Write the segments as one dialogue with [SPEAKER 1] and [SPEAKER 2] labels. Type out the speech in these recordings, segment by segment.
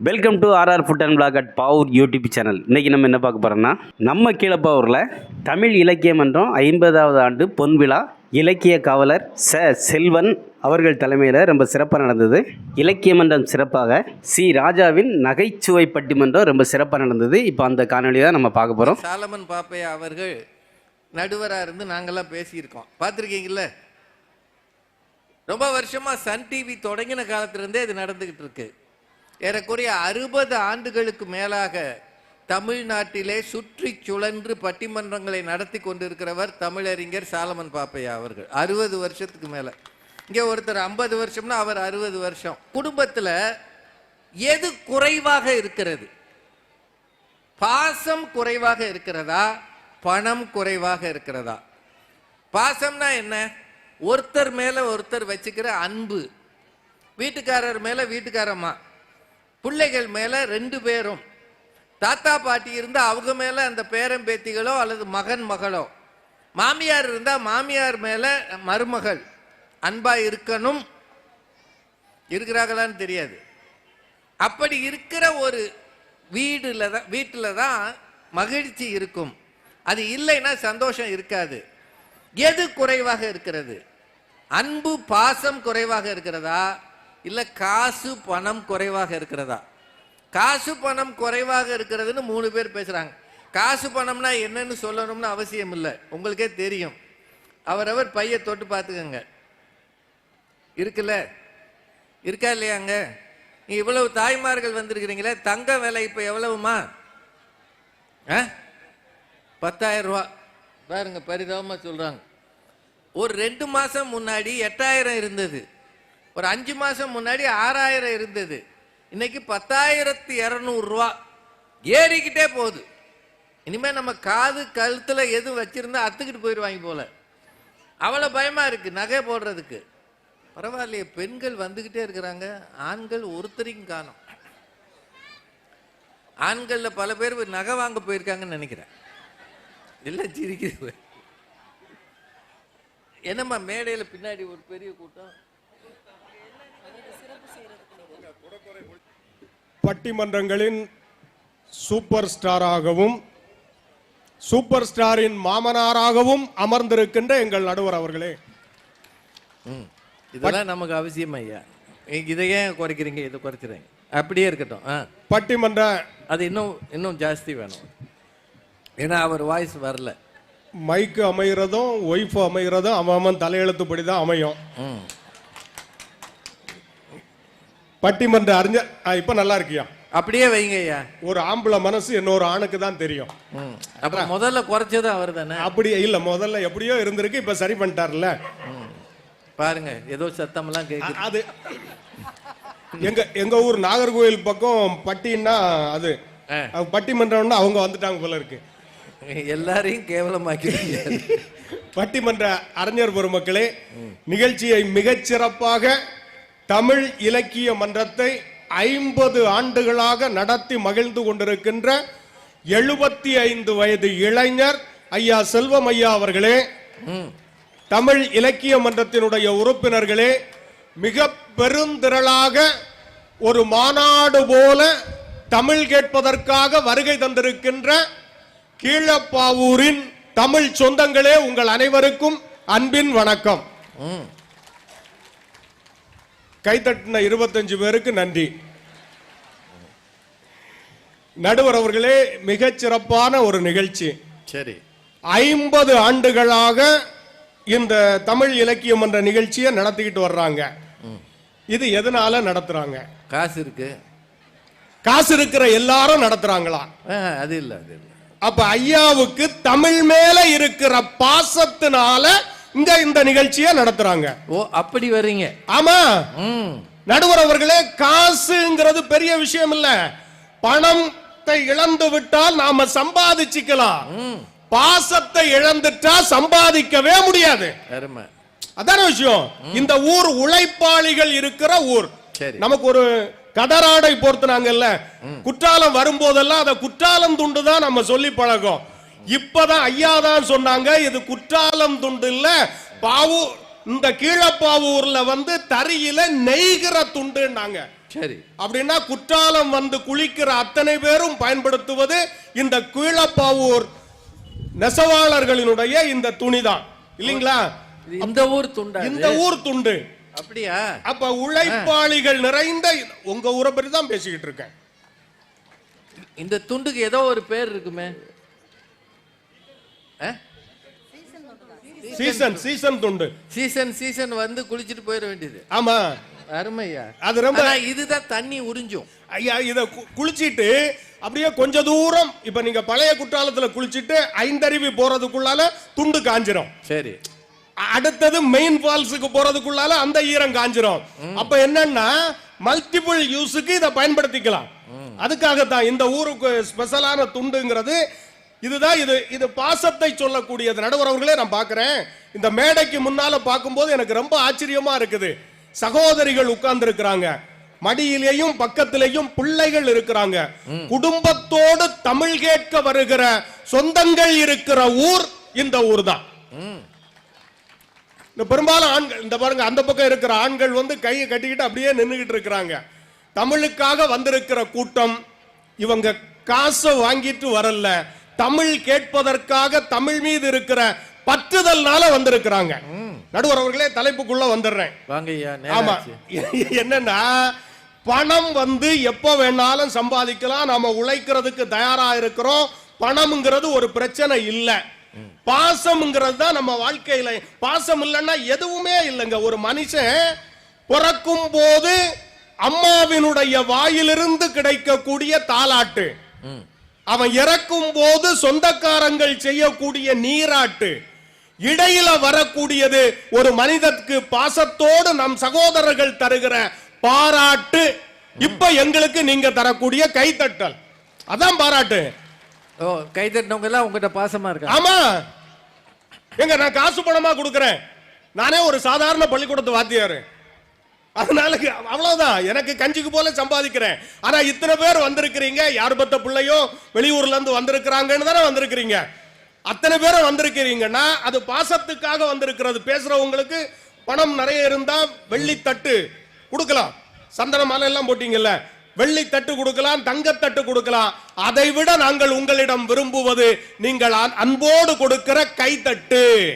[SPEAKER 1] Welcome to RR food and blog at power YouTube channel இன்றைக்கி நம்ம என்ன பார்க்க போகிறோம்னா நம்ம கீழப்பாவூரில் தமிழ் இலக்கிய மன்றம் ஐம்பதாவது ஆண்டு பொன் விழா இலக்கிய காவலர் ச. செல்வன் அவர்கள் தலைமையில் ரொம்ப சிறப்பாக நடந்தது. இலக்கிய மன்றம் சிறப்பாக சி. ராஜாவின் நகைச்சுவை பட்டிமன்றம் ரொம்ப சிறப்பாக நடந்தது. இப்போ அந்த காணொலி தான் நம்ம பார்க்க போகிறோம்
[SPEAKER 2] சாலமன் பாப்பையா அவர்கள் நடுவராக இருந்து நாங்கெல்லாம் பேசியிருக்கோம். பார்த்துருக்கீங்கள ரொம்ப வருஷமாக சன் டிவி தொடங்கின காலத்திலேருந்தே இது நடந்துக்கிட்டு இருக்குது ஏறக்குறைய அறுபது ஆண்டுகளுக்கு மேலாக தமிழ்நாட்டிலே சுற்றி சுழன்று பட்டிமன்றங்களை நடத்தி கொண்டிருக்கிறவர் தமிழறிஞர் சாலமன் பாப்பையா அவர்கள். அறுபது வருஷத்துக்கு மேலே. இங்கே ஒருத்தர் ஐம்பது வருஷம்னா அவர் அறுபது வருஷம். குடும்பத்தில் எது குறைவாக இருக்கிறது? பாசம் குறைவாக இருக்கிறதா? பணம் குறைவாக இருக்கிறதா? பாசம்னா என்ன? ஒருத்தர் மேலே ஒருத்தர் வச்சுக்கிற அன்பு. வீட்டுக்காரர் மேலே வீட்டுக்காரம்மா. பிள்ளைகள் மேல ரெண்டு பேரும். தாத்தா பாட்டி இருந்தா அவங்க மேல அந்த பேரன் பேத்திகளோ அல்லது மகன் மகளோ. மாமியார் இருந்தா மாமியார் மேல மருமகள். அன்பா இருக்கணும். இருக்கிறாங்களான்னு தெரியாது. அப்படி இருக்கிற ஒரு வீடுல தான் வீட்டில் தான் மகிழ்ச்சி இருக்கும். அது இல்லைன்னா சந்தோஷம் இருக்காது. எது குறைவாக இருக்கிறது? அன்பு பாசம் குறைவாக இருக்கிறதா? இல்லை காசு பணம் குறைவாக இருக்கிறதா? காசு பணம் குறைவாக இருக்கிறதுன்னு மூணு பேர் பேசுகிறாங்க காசு பணம்னா என்னன்னு சொல்லணும்னு அவசியம் இல்லை. உங்களுக்கே தெரியும். அவரவர் பைய தொட்டு பார்த்துக்கங்க இருக்குல்ல? இருக்கா இல்லையாங்க நீ இவ்வளவு தாய்மார்கள் வந்திருக்கிறீங்களே தங்க விலை இப்போ எவ்வளவுமா? ஆ? பத்தாயிரம் ரூபா. பாருங்க பரிதாபமாக சொல்கிறாங்க ஒரு ரெண்டு மாதம் முன்னாடி எட்டாயிரம் இருந்தது. ஒரு அஞ்சு மாதம் முன்னாடி ஆறாயிரம் இருந்தது. இன்னைக்கு பத்தாயிரத்தி இரநூறுவா ஏறிக்கிட்டே போகுது. இனிமேல் நம்ம காது கழுத்தில் எது வச்சிருந்தா அத்துக்கிட்டு போயிடுவாங்க போல. அவ்வளோ பயமா இருக்கு நகை போடுறதுக்கு. பரவாயில்லையே பெண்கள் வந்துக்கிட்டே இருக்கிறாங்க. ஆண்கள் ஒருத்தரையும் காணோம். ஆண்களில் பல பேர் நகை வாங்க போயிருக்காங்கன்னு நினைக்கிறேன். இல்லை சிரிக்குது என்னம்மா மேடையில் பின்னாடி ஒரு பெரிய கூட்டம்.
[SPEAKER 3] பட்டிமன்றங்களின் சூப்பர் ஸ்டாராகவும் சூப்பர் ஸ்டாரின் மாமனாராகவும் அமர்ந்திருக்கின்ற எங்கள் நடுவர் அவர்களே.
[SPEAKER 2] இதெல்லாம் நமக்கு அவசியம் ஐயா. இதை ஏன் குறைக்கிறீங்க? இதை குறைச்சிடுங்க அப்படியே இருக்கட்டும்.
[SPEAKER 3] பட்டிமன்ற
[SPEAKER 2] அது இன்னும் இன்னும் ஜாஸ்தி வேணும். ஏன்னா அவர் வாய்ஸ் வரல.
[SPEAKER 3] மைக்கு அமைகிறதும் ஒய்ஃப் அமைகிறதும் அவன் தலையெழுத்துப்படி தான் அமையும். பட்டிமன்ற அறிஞர் இப்ப நல்லா இருக்கியா?
[SPEAKER 2] அப்படியே வைங்க ஐயா
[SPEAKER 3] ஒரு ஆம்பளை மனசு இன்னொரு ஆணுக்கு தான் தெரியும்.
[SPEAKER 2] அப்புறம் முதல்ல குறைச்சதும் அவர் தானே
[SPEAKER 3] அப்படி இல்ல முதல்ல எப்படியோ இருந்திருக்கு இப்ப சரி பண்ணிட்டார்ல.
[SPEAKER 2] பாருங்க ஏதோ சத்தமெல்லாம் கேட்குது
[SPEAKER 3] அது எங்க எங்க ஊர் நாகர்கோவில் பக்கம் பட்டின்னா அது பட்டிமன்றம்னா அவங்க வந்துட்டாங்க போல இருக்கு.
[SPEAKER 2] எல்லாரையும் கேவலமாக்கி
[SPEAKER 3] பட்டிமன்ற அறிஞர் பெருமக்களே நிகழ்ச்சியை மிகச் சிறப்பாக தமிழ் இலக்கிய மன்றத்தை ஐம்பது ஆண்டுகளாக நடத்தி மகிழ்ந்து கொண்டிருக்கின்ற எழுபத்தி ஐந்து வயது இளைஞர் ஐயா செல்வம் ஐயா அவர்களே தமிழ் இலக்கிய மன்றத்தினுடைய உறுப்பினர்களே மிக பெருந்திரளாக ஒரு மாநாடு போல தமிழ் கேட்பதற்காக வருகை தந்திருக்கின்ற கீழப்பாவூரின் தமிழ் சொந்தங்களே உங்கள் அனைவருக்கும் அன்பின் வணக்கம். கைத்தட்டின இருபத்தஞ்சு பேருக்கு நன்றி. நடுவர் அவர்களே மிகச் சிறப்பான ஒரு நிகழ்ச்சி.
[SPEAKER 2] சரி.
[SPEAKER 3] ஐம்பது ஆண்டுகளாக இந்த தமிழ் இலக்கியம் என்ற நிகழ்ச்சியை நடத்திக்கிட்டு வர்றாங்க. இது எதனால நடத்துறாங்க?
[SPEAKER 2] காசு இருக்கு.
[SPEAKER 3] காசு இருக்கிற எல்லாரும் நடத்துறாங்களா?
[SPEAKER 2] அது இல்லை அது இல்லை.
[SPEAKER 3] அப்ப ஐயாவுக்கு தமிழ் மேல இருக்கிற பாசத்தினால இங்க இந்த நிகழ்ச்சியை நடத்துறாங்க.
[SPEAKER 2] ஓ அப்படி வர்றீங்க
[SPEAKER 3] ஆமா. நடுவர் அவர்களே காசுங்கிறது பெரிய விஷயம் இல்ல. பணத்தை இழந்து விட்டால் நாம சம்பாதிச்சுக்கலாம். பாசத்தை இழந்துட்டா சம்பாதிக்கவே முடியாது. அதான விஷயம். இந்த ஊர் உழைப்பாளிகள் இருக்கிற ஊர்.
[SPEAKER 2] சரி.
[SPEAKER 3] நமக்கு ஒரு கதராடை போர்த்துனாங்கல்ல. குற்றாலம் வரும்போதெல்லாம் அதை குற்றாலம் துண்டு தான் நம்ம சொல்லி பழகும். இப்பதான் ஐயா தான் சொன்னாங்க இது குற்றாலம் துண்டு இல்ல பாவு இந்த கீழப்பாவூர்ல வந்து தறியில நெய்கிற துண்டுன்னாங்க.
[SPEAKER 2] சரி.
[SPEAKER 3] அப்படின்னா குற்றாலம் வந்து குளிக்கிற அத்தனை பேரும் பயன்படுத்துவது இந்த கீழப்பாவூர் நெசவாளர்களினுடைய இந்த துணிதான். இல்லைங்களா?
[SPEAKER 2] இந்த ஊர் துண்டா
[SPEAKER 3] இந்த? ஊர் துண்டு.
[SPEAKER 2] அப்படியா?
[SPEAKER 3] அப்ப உழைப்பாளிகள் நிறைந்த உங்க ஊரை பற்றி தான் பேசிக்கிட்டு இருக்கேன்.
[SPEAKER 2] இந்த துண்டுக்கு ஏதோ ஒரு பேர் இருக்குமே?
[SPEAKER 3] சீசன் சீசன் துண்டு.
[SPEAKER 2] சீசன் சீசன் வந்து குளிச்சிட்டு போயிட வேண்டியது.
[SPEAKER 3] ஆமா.
[SPEAKER 2] அருமையா.
[SPEAKER 3] அது ரொம்ப
[SPEAKER 2] இதுதான் தண்ணி உறிஞ்சும்.
[SPEAKER 3] ஐயா இத குளிச்சிட்டு அப்படியே கொஞ்ச தூரம் இப்ப நீங்க பழைய குற்றாலத்துல குளிச்சிட்டு ஐந்தருவி போறதுக்குள்ளால துண்டு காஞ்சிரும்.
[SPEAKER 2] சரி.
[SPEAKER 3] அடுத்தது மெயின் ஃபால்ஸுக்கு போறதுக்குள்ளால அந்த ஈரம் காஞ்சிரும். அப்ப என்னன்னா மல்டிபிள் யூஸுக்கு இதை பயன்படுத்திக்கலாம். அதுக்காகத்தான் இந்த ஊருக்கு ஸ்பெஷலான துண்டுங்கிறது இதுதான் இது இது பாசத்தை சொல்லக்கூடியது. நடுவர் அவர்களே நான் பார்க்கிறேன். இந்த மேடைக்கு முன்னால பார்க்கும்போது எனக்கு ரொம்ப ஆச்சரியமா இருக்குது. சகோதரிகள் உட்கார்ந்து இருக்கிறாங்க மடியிலேயும் பக்கத்திலேயும் பிள்ளைகள் இருக்கிறாங்க. குடும்பத்தோடு தமிழ் கேட்க வருகிற சொந்தங்கள் இருக்கிற ஊர் இந்த ஊர் தான் இந்த பெரும்பாலும் ஆண்கள் இந்த பாருங்க அந்த பக்கம் இருக்கிற ஆண்கள் வந்து கையை கட்டிக்கிட்டு அப்படியே நின்றுகிட்டு இருக்கிறாங்க. தமிழுக்காக வந்திருக்கிற கூட்டம் இவங்க காசை வாங்கிட்டு வரல. தமிழ் கேட்பதற்காக தமிழ் மீது இருக்கிற பற்றுதல்னால வந்திருக்கிறாங்க. நடுவர் அவர்களே தலைப்புக்குள்ள வந்துடுறேன். ஆமா. என்னன்னா பணம் வந்து எப்ப வேணாலும் சம்பாதிக்கலாம். நாம உழைக்கிறதுக்கு தயாரா இருக்கிறோம். பணம்ங்கிறது ஒரு பிரச்சனை இல்ல. பாசம்ங்கிறது தான் நம்ம வாழ்க்கையில பாசம் இல்லைன்னா எதுவுமே இல்லைங்க. ஒரு மனுஷன் பிறக்கும் போது அம்மாவினுடைய வாயிலிருந்து கிடைக்கக்கூடிய தாலாட்டு. அவன் இறக்கும் போது சொந்தக்காரங்கள் செய்யக்கூடிய நீராட்டு இடையில வரக்கூடியது ஒரு மனிதனுக்கு பாசத்தோடு நம் சகோதரர்கள் தருகிற பாராட்டு. இப்ப எங்களுக்கு நீங்க தரக்கூடிய கைத்தட்டல். அதான் பாராட்டு.
[SPEAKER 2] ஓ கை தட்டினவங்க எல்லாம் உங்ககிட்ட பாசமா இருக்காங்க.
[SPEAKER 3] ஆமா. எங்க நான் காசு பணமா கொடுக்கறேன். நானே ஒரு சாதாரண பள்ளிக்கூடத்து வாத்தியாரு. அதனால அவ்வளவுதான். எனக்கு கஞ்சிக்கு போல சம்பாதிக்கிறேன். ஆனா இத்தனை பேர் வந்திருக்கிறீங்க. யார் பத்த பிள்ளையோ வெளியூர்ல இருந்து வந்திருக்கிறாங்கன்னு தானே வந்திருக்கிறீங்க. அத்தனை பேரும் வந்திருக்கிறீங்கன்னா அது பாசத்துக்காக வந்திருக்கிறது. பேசுறவங்களுக்கு பணம் நிறைய இருந்தா வெள்ளி தட்டு கொடுக்கலாம். சந்தன மாலை எல்லாம் போட்டீங்கல்ல. வெள்ளி தட்டு கொடுக்கலாம் தங்கத்தட்டு கொடுக்கலாம். அதை விட நாங்கள் உங்களிடம் விரும்புவது நீங்கள் அன்- அன்போடு கொடுக்கிற கைத்தட்டு.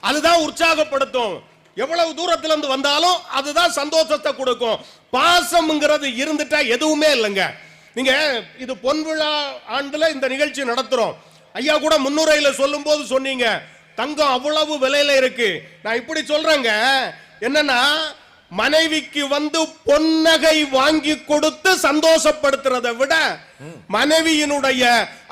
[SPEAKER 3] அதுதான் உற்சாகப்படுத்தும். எவ்வளவு தூரத்துல இருந்து வந்தாலும் அதுதான் சந்தோஷத்தை கொடுக்கும். பாசம்ங்கிறது இருந்துட்டா எதுவுமே இல்லைங்க. நீங்க இது பொன் விழா ஆண்டுல இந்த நிகழ்ச்சி நடத்துறோம். ஐயா கூட முன்னுரையில சொல்லும் போது சொன்னீங்க தங்கம் அவ்வளவு விலையில இருக்கு. நான் இப்படி சொல்றேங்க என்னன்னா மனைவிக்கு வந்து பொன்னகை வாங்கி கொடுத்து சந்தோஷப்படுத்துறதை விட மனைவியினுடைய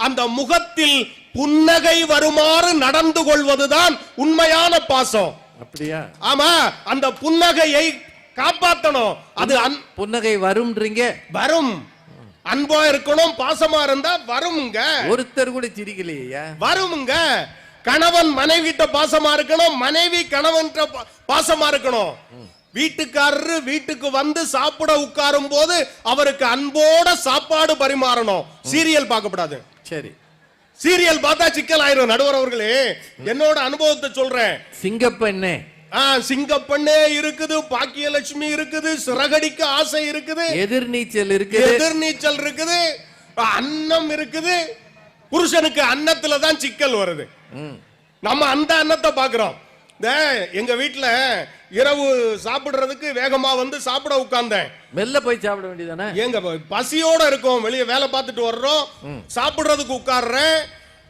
[SPEAKER 3] அந்த முகத்தில் புன்னகை வருமாறு நடந்து கொள்வதுதான் உண்மையான பாசம்.
[SPEAKER 2] அப்படியா?
[SPEAKER 3] ஆமா அந்த புன்னகையை காப்பாத்தணும். அது
[SPEAKER 2] புன்னகை வரும்ன்றீங்க?
[SPEAKER 3] வரும். அன்பா இருக்கணும் பாசமா இருந்தா வருமுங்க.
[SPEAKER 2] ஒருத்தர் கூட சிரிக்கலையா?
[SPEAKER 3] வருமுங்க. கணவன் மனைவிட்ட பாசமா இருக்கணும் மனைவி கணவன் பாசமா இருக்கணும். வீட்டுக்காரரு வீட்டுக்கு வந்து சாப்பிட உட்காரும் போது அவருக்கு அன்போட சாப்பாடு பரிமாறணும். சீரியல் பார்க்கப்படாது.
[SPEAKER 2] சரி.
[SPEAKER 3] சீரியல் பார்த்தா சிக்கல் ஆயிரும் நடுவர் அவர்களே. என்னோட அனுபவத்தை சொல்றேன்.
[SPEAKER 2] சிங்கப்பெண்ணே.
[SPEAKER 3] ஆ சிங்கப்பண்ணே இருக்குது பாக்கியலட்சுமி இருக்குது சிறகடிக்க ஆசை இருக்குது.
[SPEAKER 2] எதிர்நீச்சல் இருக்குது.
[SPEAKER 3] எதிர்நீச்சல் இருக்குது அன்னம் இருக்குது. புருஷனுக்கு அன்னத்துல தான் சிக்கல் வருது.
[SPEAKER 2] ம்.
[SPEAKER 3] நம்ம அந்த அன்னத்தை பாக்குறோம் எங்க வீட்டுல இரவு சாப்பிடுறதுக்கு வேகமா வந்து சாப்பிட உட்கார்ந்தேன்.
[SPEAKER 2] மெல்ல போய் சாப்பிட வேண்டியதானே
[SPEAKER 3] ஏங்க பசியோட இருக்கோம். வெளியே வேலை பார்த்துட்டு வர்றோம். சாப்பிடுறதுக்கு உட்கார்றேன்.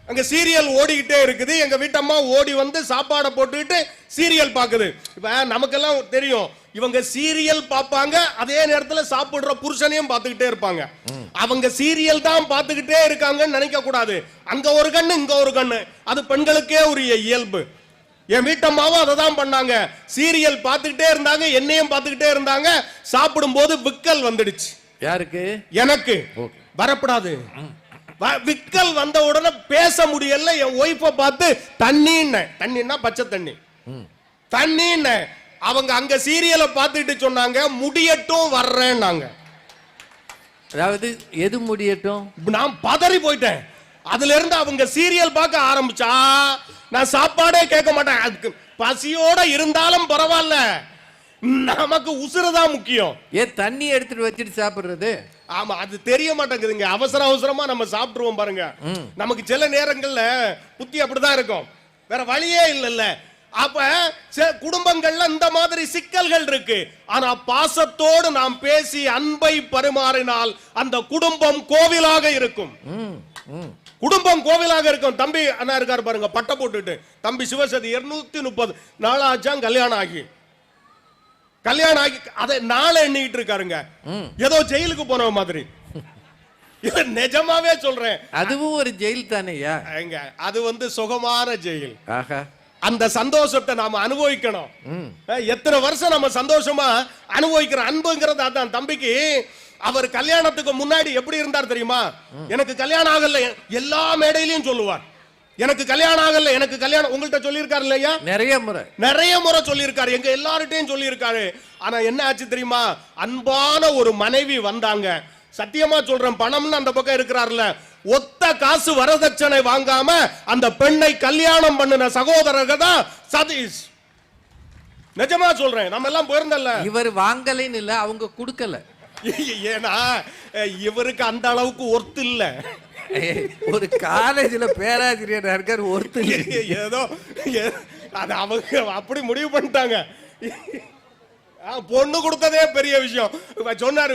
[SPEAKER 3] அங்க சீரியல் ஓடிக்கிட்டே இருக்குது. எங்க வீட்டம்மா ஓடி வந்து சாப்பாடை போட்டுக்கிட்டு சீரியல் பாக்குது இப்ப நமக்கெல்லாம் தெரியும். இவங்க சீரியல் பார்ப்பாங்க. அதே நேரத்துல சாப்பிடுற புருஷனையும் பார்த்துக்கிட்டே இருப்பாங்க. அவங்க சீரியல் தான் பார்த்துக்கிட்டே இருக்காங்கன்னு நினைக்க கூடாது அங்க ஒரு கண்ணு இங்க ஒரு கண்ணு. அது பெண்களுக்கே உரிய இயல்பு. என் வீட்டம்மாவும் அதை தான் பண்ணாங்க. சீரியல் பார்த்துக்கிட்டே இருந்தாங்க என்னையும் பார்த்துக்கிட்டே இருந்தாங்க. சாப்பிடும்போது விக்கல் வந்துடுச்சு.
[SPEAKER 2] யாருக்கு?
[SPEAKER 3] எனக்கு. வரப்படாது. விக்கல் வந்த உடனே பேச முடியல என் ஒய்ஃபை பார்த்து தண்ணின்ன. தண்ணின்னா பச்சை தண்ணி. தண்ணின்ன. அவங்க அங்க சீரியலை பார்த்துட்டு சொன்னாங்க முடியட்டும் வர்றேன்னாங்க.
[SPEAKER 2] அதாவது எது முடியட்டும்?
[SPEAKER 3] நான் பதறி போயிட்டேன். அதுல இருந்து அவங்க சீரியல் பார்க்க ஆரம்பிச்சா நான் சாப்பாடே கேட்க மாட்டேன். அதுக்கு பசியோட இருந்தாலும் பரவாயில்ல. நமக்கு உசுறுதான் முக்கியம்.
[SPEAKER 2] ஏன் தண்ணி எடுத்துட்டு வச்சுட்டு சாப்பிடுறது?
[SPEAKER 3] ஆமா அது தெரிய மாட்டேங்குதுங்க. அவசர அவசரமா நம்ம சாப்பிட்டுருவோம் பாருங்க. நமக்கு சில நேரங்கள்ல புத்தி அப்படிதான் இருக்கும். வேற வழியே இல்லைல்ல. அப்ப குடும்பங்கள்ல இந்த மாதிரி சிக்கல்கள் இருக்கு. ஆனா பாசத்தோடு நாம் பேசி அன்பை பரிமாறினால் அந்த குடும்பம் கோவிலாக இருக்கும். குடும்பம் கோவிலாக இருக்கும். தம்பி அண்ணா இருக்காரு பாருங்க பட்டை போட்டுட்டு தம்பி சிவசதி இருநூத்தி முப்பது நாளாச்சாம் கல்யாணம் ஆகி. கல்யாணம் ஆகி அதை நாளை எண்ணிக்கிட்டு இருக்காருங்க. ஏதோ ஜெயிலுக்கு போன மாதிரி. நிஜமாவே சொல்றேன்.
[SPEAKER 2] அதுவும் ஒரு ஜெயில் தானேயா
[SPEAKER 3] ஏங்க, அது வந்து சுகமான ஜெயில்.
[SPEAKER 2] ஆஹா.
[SPEAKER 3] அந்த சந்தோஷத்தை நாம அனுபவிக்கணும். எத்தனை வருஷம் நம்ம சந்தோஷமா அனுபவிக்கிற அன்புங்கிறது அதான். தம்பிக்கு அவர் கல்யாணத்துக்கு முன்னாடி எப்படி இருந்தார் தெரியுமா? எனக்கு கல்யாணம் ஆகல. எல்லா மேடையிலையும் சொல்லுவார். எனக்கு கல்யாணம் ஆகல எனக்கு கல்யாணம் உங்கள்கிட்ட சொல்லியிருக்காரு இல்லையா?
[SPEAKER 2] நிறைய முறை.
[SPEAKER 3] நிறைய முறை சொல்லியிருக்காரு. எங்க எல்லார்ட்டையும் சொல்லியிருக்காரு. ஆனா என்ன ஆச்சு தெரியுமா? அன்பான ஒரு மனைவி வந்தாங்க. சத்தியமா சொல்றேன் பணம்னு அந்த பக்கம் இருக்கிறார்ல. ஒத்த காசு வரதட்சணை வாங்காம அந்த பெண்ணை கல்யாணம் பண்ணின சகோதரர்கள் தான் சதீஷ். நிஜமா சொல்றேன் நம்ம எல்லாம் போயிருந்தல்ல
[SPEAKER 2] இவர் வாங்கலைன்னு இல்ல அவங்க கொடுக்கல.
[SPEAKER 3] ஏன்னா இவருக்கு அந்த அளவுக்கு ஒர்த்து இல்ல.
[SPEAKER 2] ஒரு காலேஜ்ல பேராசிரியர் இருக்காரு ஒருத்தர்
[SPEAKER 3] ஏதோ அது அவங்க அப்படி முடிவு பண்ணிட்டாங்க. பொண்ணு கொடுத்ததே பெரிய விஷயம். சொன்னாரு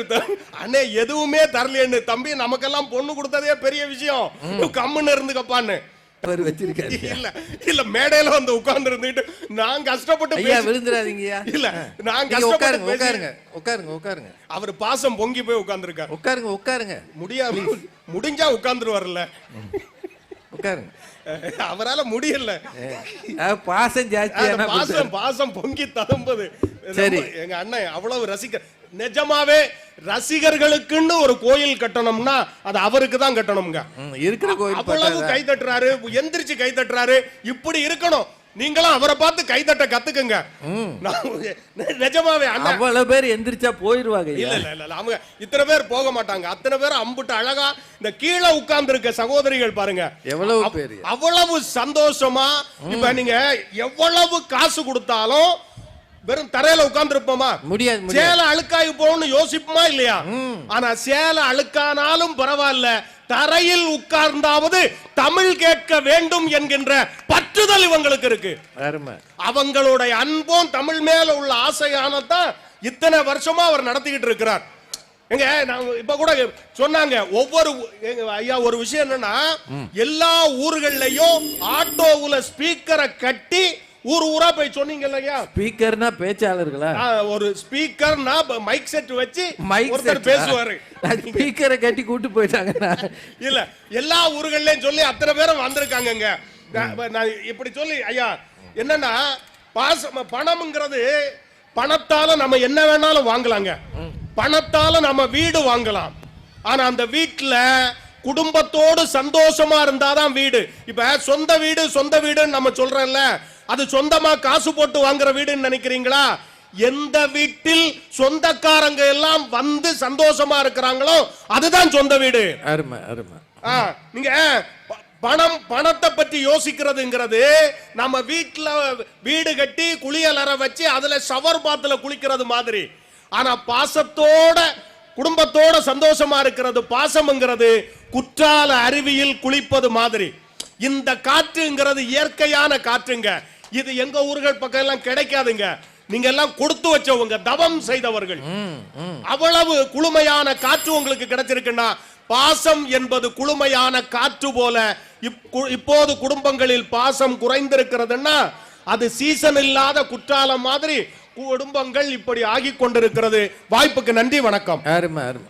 [SPEAKER 3] அண்ணே எதுவுமே தரலையேன்னு. தம்பி நமக்கெல்லாம் பொண்ணு கொடுத்ததே பெரிய விஷயம். கம்முன்னு இருந்துக்கப்பான்னு
[SPEAKER 2] அவர் வச்சிருக்காரு
[SPEAKER 3] இல்ல இல்ல மேடையில வந்து உட்கார்ந்து இருந்துட்டு நான் கஷ்டப்பட்டு
[SPEAKER 2] ஐயா விழுந்துடாதீங்கய்யா.
[SPEAKER 3] இல்ல நான் கஷ்டப்பட்டு
[SPEAKER 2] உட்காருங்க உட்காருங்க உட்காருங்க
[SPEAKER 3] அவர் பாசம் பொங்கி போய் உட்கார்ந்துருக்காரு.
[SPEAKER 2] உட்காருங்க உட்காருங்க.
[SPEAKER 3] முடியாது முடிஞ்சா உட்கார்ந்துருவார்ல
[SPEAKER 2] உட்காருங்க.
[SPEAKER 3] அவரால முடியல.
[SPEAKER 2] பாசம் ஜாஸ்தியான
[SPEAKER 3] பாசம் பாசம் பொங்கி ததும்புது.
[SPEAKER 2] சரி.
[SPEAKER 3] எங்க அண்ணன் அவ்வளவு ரசிக்க நிஜமாவே ரசிகர்களுக்குன்னு ஒரு கோயில் கட்டணும்னா அது அவருக்கு தான் கட்டணுங்க
[SPEAKER 2] ம், இருக்கிற கோயில்
[SPEAKER 3] அவ்வளவு? கை தட்டுறாரு எந்திரிச்சு கை தட்டுறாரு இப்படி இருக்கணும். நீங்களும் அவரை பார்த்து கை தட்ட கத்துக்குங்க நிஜமாவே
[SPEAKER 2] அவ்வளவு பேர் எந்திரிச்சா போயிருவாங்க
[SPEAKER 3] இல்ல இல்ல இல்ல. அவங்க இத்தனை பேர் போக மாட்டாங்க. அத்தனை பேர் அம்புட்டு அழகா இந்த கீழே உட்கார்ந்து இருக்க சகோதரிகள் பாருங்க.
[SPEAKER 2] எவ்வளவு பேர்
[SPEAKER 3] அவ்வளவு சந்தோஷமா இப்ப நீங்க எவ்வளவு காசு கொடுத்தாலும் வெறும் தரையில உட்கார்ந்து இருப்போமா
[SPEAKER 2] முடியாது.
[SPEAKER 3] சேலை அழுக்காகி போகணும்னு யோசிப்போமா இல்லையா? ஆனா சேலை அழுக்கானாலும் பரவாயில்ல. தரையில் உட்கார்ந்தாவது தமிழ் கேட்க வேண்டும் என்கின்ற பற்றுதல் இவங்களுக்கு இருக்கு. அவங்களுடைய அன்பும் தமிழ் மேல உள்ள ஆசையானதான் இத்தனை வருஷமா அவர் நடத்திக்கிட்டு இருக்கிறார். எங்க நான் இப்ப கூட சொன்னாங்க ஒவ்வொரு ஐயா ஒரு விஷயம் என்னன்னா எல்லா ஊர்கள்லயும் ஆட்டோவுல ஸ்பீக்கரை கட்டி ஊர் ஊரா போய் சொன்னீங்க இல்லையா?
[SPEAKER 2] ஸ்பீக்கர்னா பேச்சாளர்களா?
[SPEAKER 3] ஒரு ஸ்பீக்கர்னா மைக் செட் வச்சு
[SPEAKER 2] மைக்
[SPEAKER 3] ஒருத்தர் பேசுவாரு.
[SPEAKER 2] ஸ்பீக்கரை கட்டி கூட்டு போயிட்டாங்கன்னா?
[SPEAKER 3] இல்ல எல்லா ஊர்கள்லயும் சொல்லி அத்தனை பேரும் வந்திருக்காங்கங்க. நான் நான் இப்படி சொல்லி ஐயா என்னன்னா பாசம் பணம்ங்கிறது பணத்தால நம்ம என்ன வேணாலும் வாங்கலாங்க. பணத்தால நம்ம வீடு வாங்கலாம். ஆனா அந்த வீட்டுல குடும்பத்தோடு சந்தோஷமா இருந்தாதான் வீடு. இப்ப சொந்த வீடு சொந்த வீடுன்னு நம்ம சொல்றோம்ல அது சொந்தமா காசு போட்டு வாங்குற வீடுன்னு நினைக்கிறீங்களா? எந்த வீட்டில் சொந்தக்காரங்க எல்லாம் வந்து சந்தோஷமா இருக்கிறாங்களோ அதுதான் சொந்த வீடு.
[SPEAKER 2] அருமை அருமை.
[SPEAKER 3] நீங்க பணம் பணத்தை பற்றி யோசிக்கிறதுங்கிறது நம்ம வீட்டுல வீடு கட்டி குளியலற வச்சு அதுல ஷவர் பாத்துல குளிக்கிறது மாதிரி. ஆனா பாசத்தோட குடும்பத்தோட சந்தோஷமா இருக்கிறது பாசம்ங்கிறது குற்றால அருவியில் குளிப்பது மாதிரி. இந்த காற்றுங்கிறது இயற்கையான காற்றுங்க. இது எங்க ஊர்கள் பக்கம் எல்லாம் கிடைக்காதுங்க. நீங்க எல்லாம் கொடுத்து வச்சவங்க தவம் செய்தவர்கள். அவ்வளவு குளுமையான காற்று உங்களுக்கு கிடைச்சிருக்குன்னா பாசம் என்பது குளுமையான காற்று போல இப்- கு- இப்போது குடும்பங்களில் பாசம் குறைந்திருக்கிறதுன்னா அது சீசன் இல்லாத குற்றாலம் மாதிரி குடும்பங்கள் இப்படி ஆகிக் கொண்டிருக்கிறது. வாய்ப்புக்கு நன்றி வணக்கம்.
[SPEAKER 2] அருமை அருமை.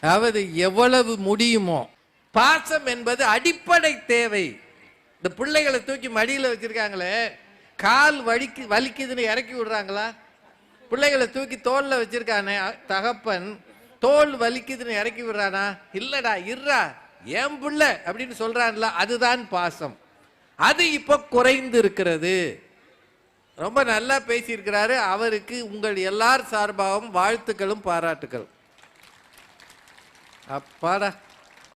[SPEAKER 2] அதாவது எவ்வளவு முடியுமோ பாசம் என்பது அடிப்படை தேவை. இந்த பிள்ளைகளை தூக்கி மடியில் வச்சிருக்காங்களே கால் வலிக்கு வலிக்குதுன்னு இறக்கி விடுறாங்களா? பிள்ளைகளை தூக்கி தோல்ல வச்சிருக்கானே தகப்பன் தோல் வலிக்குதுன்னு இறக்கி விடுறானா? இல்லடா இருடா ஏன் பிள்ளை? அப்படின்னு சொல்றான்ல அதுதான் பாசம். அது இப்போ குறைந்து இருக்கிறது. ரொம்ப நல்லா பேசியிருக்கிறாரு. அவருக்கு உங்கள் எல்லார் சார்பாகவும் வாழ்த்துக்களும் பாராட்டுக்கள். அப்பாடா.